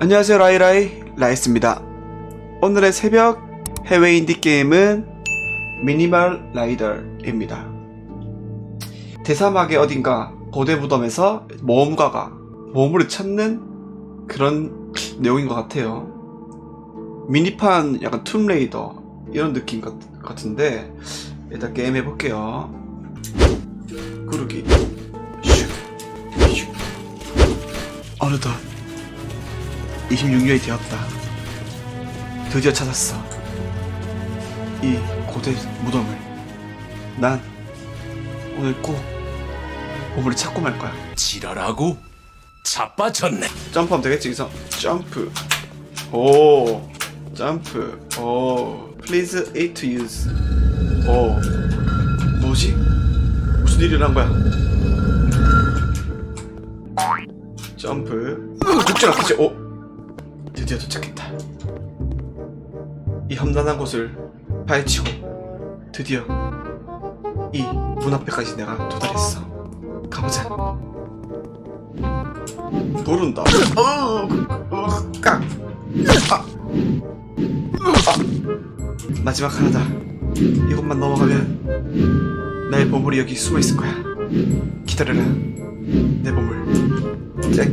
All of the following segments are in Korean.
안녕하세요 라이라이 라이스입니다. 오늘의 새벽 해외 인디 게임은 미니멀 라이더입니다. 대사막의 어딘가 고대 무덤에서 모험가가 보물을 찾는 그런 내용인 것 같아요. 미니판 약간 툼레이더 이런 느낌 같, 같은데 일단 게임 해볼게요. 구르기. 어느덧 26년이 되었다. 드디어 찾았어. 이 고대 무덤을. 난 오늘 꼭 보물을 찾고 말 거야. 지랄하고 자빠졌네. 점프하면 되겠지, 이상. 점프. 오. 점프. 오. Please A to use. 오. 뭐지? 무슨 일이 난 거야? 점프. 죽지 않겠지? 오. 드디어 도착했다. 이 험난한 곳을 파헤치고 드디어 이 문 앞에까지 내가 도달했어. 가보자. 도른다. 어, 어, 깍. 아. 아. 마지막 하나다. 이것만 넘어가면 나의 보물이 여기 숨어 있을 거야. 기다려라. 내 보물. 잭,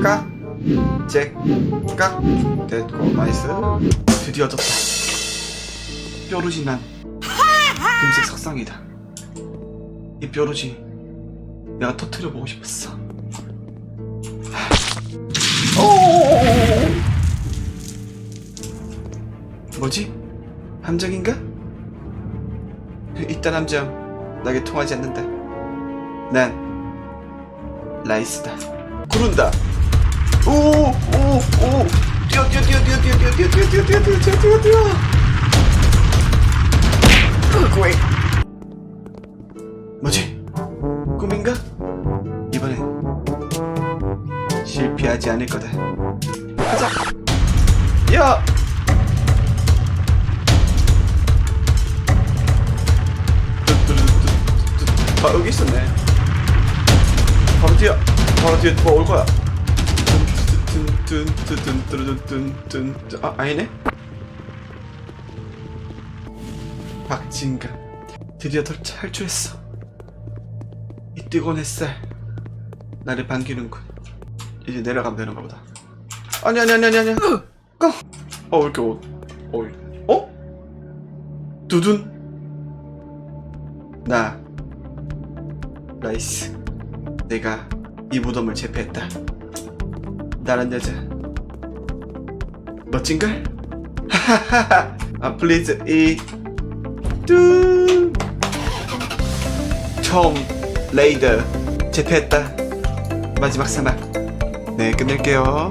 깍, 잭, 깍. 됐고, 나이스. 드디어 얻었다. 뾰루지 난 금색 석상이다. 이 뾰루지 내가 터트려 보고 싶었어. 뭐지? 함정인가? 이딴 함정 나에게 통하지 않는다. 난 라이스다. 구른다. 오오오 뛰어 뛰어 뛰어 뛰어 뛰어 뛰어 뛰어 뛰어 뛰어 뛰어 뛰어 뛰어 뛰어 뛰어 으이구 뭐지? 꿈인가? 이번엔 실패하지 않을 거다. 가자. 야. 아 여기 있었네. 바로 뒤에 바로 뒤에 뭐올 거야. 뚠뚠뚠뚠뚠뚠뚠 아 아니네. 박진감 드디어 덜 탈출했어. 이 뜨거운 햇살 나를 반기는군. 이제 내려가면 되는가 보다. 아니 아니 아니 아니 아니. 어, 왜 이렇게 어, 어, 어? 두둔. 나 라이스. 내가 이 무덤을 제패했다. 나란 여자. 멋진걸? 하하하하. 아 플리즈 이 뚜. 총 레이더 제패했다. 마지막 사막. 네 끝낼게요.